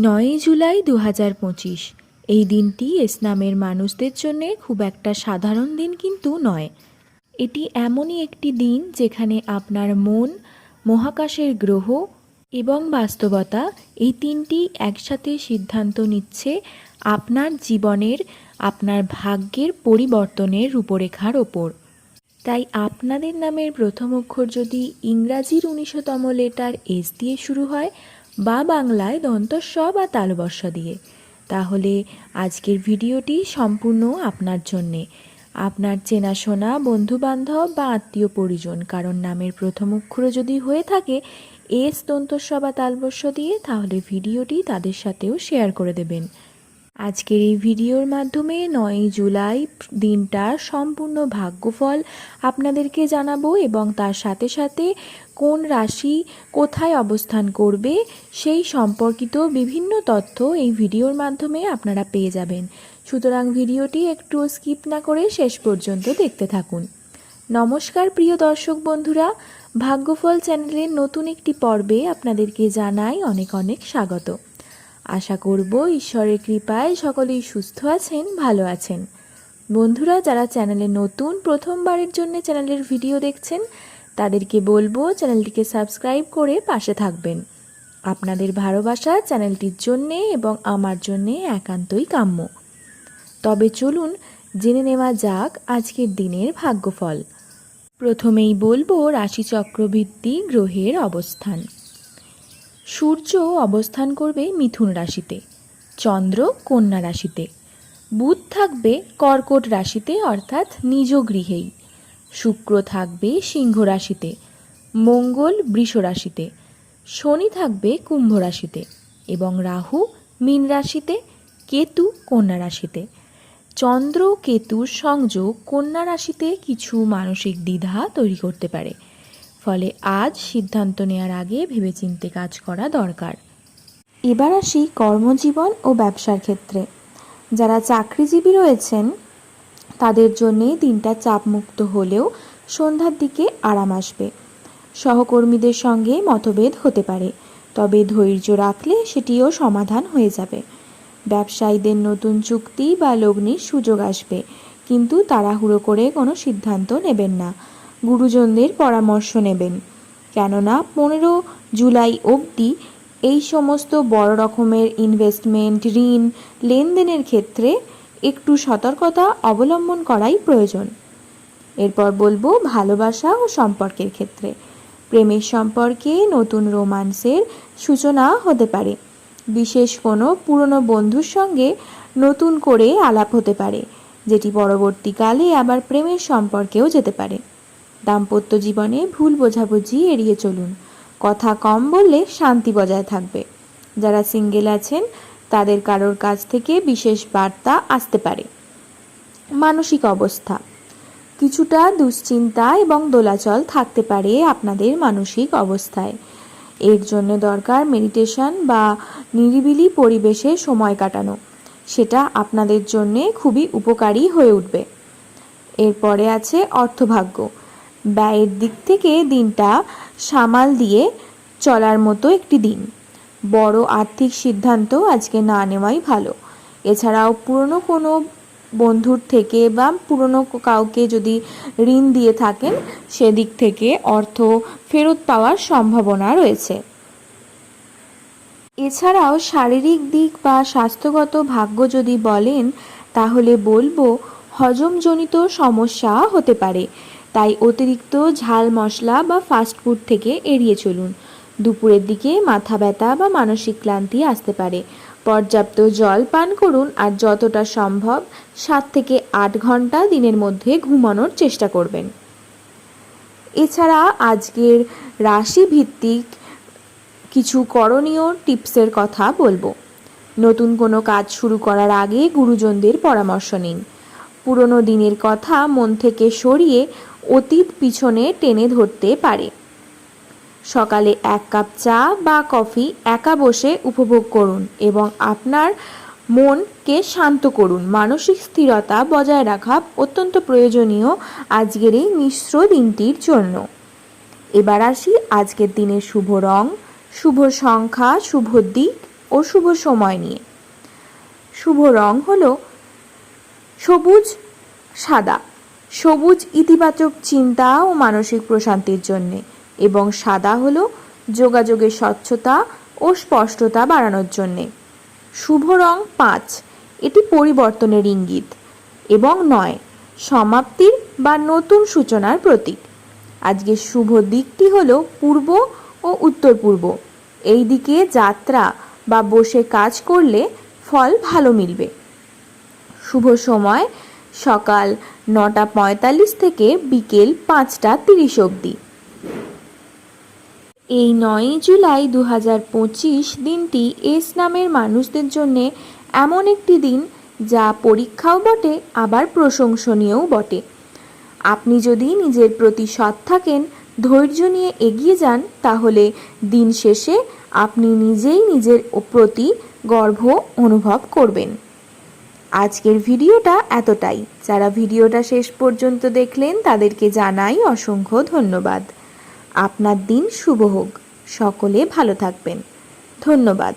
নয়ই জুলাই দু হাজার পঁচিশ। এই দিনটি ইসলামের মানুষদের জন্যে খুব একটা সাধারণ দিন কিন্তু নয়। এটি এমনই একটি দিন যেখানে আপনার মন, মহাকাশের গ্রহ এবং বাস্তবতা এই তিনটি একসাথে সিদ্ধান্ত নিচ্ছে আপনার জীবনের, আপনার ভাগ্যের পরিবর্তনের রূপরেখার ওপর। তাই আপনাদের নামের প্রথম অক্ষর যদি ইংরাজির উনিশতম লেটার এস দিয়ে শুরু হয় বা বাংলায় দন্তস্ব বা তালবর্ষ দিয়ে। তাহলে আজকের ভিডিওটি সম্পূর্ণ আপনার জন্যে। আপনার চেনাশোনা, বন্ধুবান্ধব বা আত্মীয় পরিজন কারণ নামের প্রথম অক্ষর যদি হয়ে থাকে এস দন্তস্ব বা তালবর্ষ দিয়ে, তাহলে ভিডিওটি তাদের সাথেও শেয়ার করে দেবেন। আজকের এই ভিডিওর মাধ্যমে নয়ই জুলাই দিনটার সম্পূর্ণ ভাগ্যফল আপনাদেরকে জানাব এবং তার সাথে সাথে কোন রাশি কোথায় অবস্থান করবে সেই সম্পর্কিত বিভিন্ন তথ্য এই ভিডিওর মাধ্যমে আপনারা পেয়ে যাবেন। সুতরাং ভিডিওটি একটু স্কিপ না করে শেষ পর্যন্ত দেখতে থাকুন। নমস্কার প্রিয় দর্শক বন্ধুরা, ভাগ্যফল চ্যানেলের নতুন একটি পর্বে আপনাদেরকে জানাই অনেক অনেক স্বাগত। আশা করব ঈশ্বরের কৃপায় সকলেই সুস্থ আছেন, ভালো আছেন। বন্ধুরা, যারা চ্যানেলে নতুন, প্রথমবারের জন্য চ্যানেলের ভিডিও দেখছেন, তাদেরকে বলব চ্যানেলটিকে সাবস্ক্রাইব করে পাশে থাকবেন। আপনাদের ভালোবাসা চ্যানেলটির জন্যে এবং আমার জন্যে একান্তই কাম্য। তবে চলুন জেনে নেওয়া যাক আজকের দিনের ভাগ্যফল। প্রথমেই বলব রাশিচক্রভিত্তিক গ্রহের অবস্থান। সূর্য অবস্থান করবে মিথুন রাশিতে, চন্দ্র কন্যা রাশিতে, বুধ থাকবে কর্কট রাশিতে অর্থাৎ নিজ গৃহেই, শুক্র থাকবে সিংহ রাশিতে, মঙ্গল বৃষ রাশিতে, শনি থাকবে কুম্ভ রাশিতে এবং রাহু মীন রাশিতে, কেতু কন্যা রাশিতে। চন্দ্র, কেতুর সংযোগ কন্যা রাশিতে কিছু মানসিক দ্বিধা তৈরি করতে পারে। ফলে আজ সিদ্ধান্ত নেওয়ার আগে ভেবেচিন্তে কাজ করা দরকার। এবার আসি কর্মজীবন ও ব্যবসার ক্ষেত্রে। যারা চাকরিজীবী রয়েছেন, তাদের জন্যে দিনটা চাপমুক্ত হলেও সন্ধ্যার দিকে আরাম আসবে। সহকর্মীদের সঙ্গে মতভেদ হতে পারে, তবে ধৈর্য রাখলে সেটিও সমাধান হয়ে যাবে। ব্যবসায়ীদের নতুন চুক্তি বা লগ্নির সুযোগ আসবে, কিন্তু তাড়াহুড়ো করে কোনো সিদ্ধান্ত নেবেন না। গুরুজনদের পরামর্শ নেবেন। কেননা পনেরো জুলাই অবধি এই সমস্ত বড় রকমের ইনভেস্টমেন্ট ঋণ, লেনদেনের ক্ষেত্রে একটু সতর্কতা অবলম্বন করাই প্রয়োজন। এরপর বলব ভালোবাসা ও সম্পর্কের ক্ষেত্রে। প্রেমের সম্পর্কে নতুন রোমান্সের সূচনা হতে পারে। বিশেষ কোনো পুরনো বন্ধুর সঙ্গে নতুন করে আলাপ হতে পারে, যেটি পরবর্তীকালে আবার প্রেমের সম্পর্কেও যেতে পারে। দাম্পত্য জীবনে ভুল বোঝাবুঝি এড়িয়ে চলুন। কথা কম বললে শান্তি বজায় থাকবে। যারা সিঙ্গেল আছেন, তাদের কারোর কাছ থেকে বিশেষ বার্তা আসতে পারে। মানসিক অবস্থা। কিছুটা দুশ্চিন্তা এবং দোলাচল থাকতে পারে আপনাদের মানসিক অবস্থায়। এর জন্য দরকার মেডিটেশন বা নিরিবিলি পরিবেশে সময় কাটানো। সেটা আপনাদের জন্যে খুবই উপকারী হয়ে উঠবে। এরপরে আছে অর্থভাগ্য। ব্যয়ের দিক থেকে দিনটা সামাল দিয়ে চলার মতো একটি দিন। বড় আর্থিক সিদ্ধান্ত আজকে না নেওয়াই ভালো। এছাড়াও পুরনো কোনো বন্ধুর থেকে বা পুরনো কাউকে যদি ঋণ দিয়ে থাকেন, সেদিক থেকে অর্থ ফেরত পাওয়ার সম্ভাবনা রয়েছে। এছাড়াও শারীরিক দিক বা স্বাস্থ্যগত ভাগ্য যদি বলেন, তাহলে বলব হজমজনিত সমস্যা হতে পারে। তাই অতিরিক্ত ঝাল মশলা বা ফাস্টফুড থেকে এড়িয়ে চলুন। দুপুরের দিকে মাথা ব্যথা বা মানসিক ক্লান্তি আসতে পারে। পর্যাপ্ত জল পান করুন আর যতটা সম্ভব সাত থেকে আট ঘণ্টা দিনের মধ্যে ঘুমানোর চেষ্টা করবেন। এছাড়া আজকের রাশি ভিত্তিক কিছু করণীয় টিপসের কথা বলব। নতুন কোনো কাজ শুরু করার আগে গুরুজনদের পরামর্শ নিন। পুরনো দিনের কথা মন থেকে সরিয়ে অতীত পিছনে টেনে ধরতে পারে। সকালে এক কাপ চা বা কফি একা বসে উপভোগ করুন এবং আপনার মনকে শান্ত করুন। মানসিক স্থিরতা বজায় রাখা অত্যন্ত প্রয়োজনীয় আজকের এই মিশ্র দিনটির জন্য। এবার আসি আজকের দিনের শুভ রং, শুভ সংখ্যা, শুভ দিক ও শুভ সময় নিয়ে। শুভ রং হলো সবুজ, সাদা। সবুজ ইতিবাচক চিন্তা ও মানসিক প্রশান্তির জন্যে এবং সাদা হলো যোগাযোগের স্বচ্ছতা ও স্পষ্টতা বাড়ানোর জন্যে। শুভ রং পাঁচ, এটি পরিবর্তনের ইঙ্গিত এবং নয়, সমাপ্তির বা নতুন সূচনার প্রতীক। আজকের শুভ দিকটি হল পূর্ব ও উত্তর পূর্ব। এই দিকে যাত্রা বা বসে কাজ করলে ফল ভালো মিলবে। শুভ সময় সকাল নটা পঁয়তাল্লিশ থেকে বিকেল পাঁচটা তিরিশ অবধি। এই নয়ই জুলাই দু পঁচিশ দিনটি এস নামের মানুষদের জন্যে এমন একটি দিন যা পরীক্ষাও বটে, আবার প্রশংসনীয়ও বটে। আপনি যদি নিজের প্রতি সৎ থাকেন, ধৈর্য নিয়ে এগিয়ে যান, তাহলে দিন শেষে আপনি নিজেই নিজের প্রতি গর্ব অনুভব করবেন। আজকের ভিডিওটা এতটাই। যারা ভিডিওটা শেষ পর্যন্ত দেখলেন, তাদেরকে জানাই অসংখ্য ধন্যবাদ। আপনার দিন শুভ হোক। সকলে ভালো থাকবেন। ধন্যবাদ।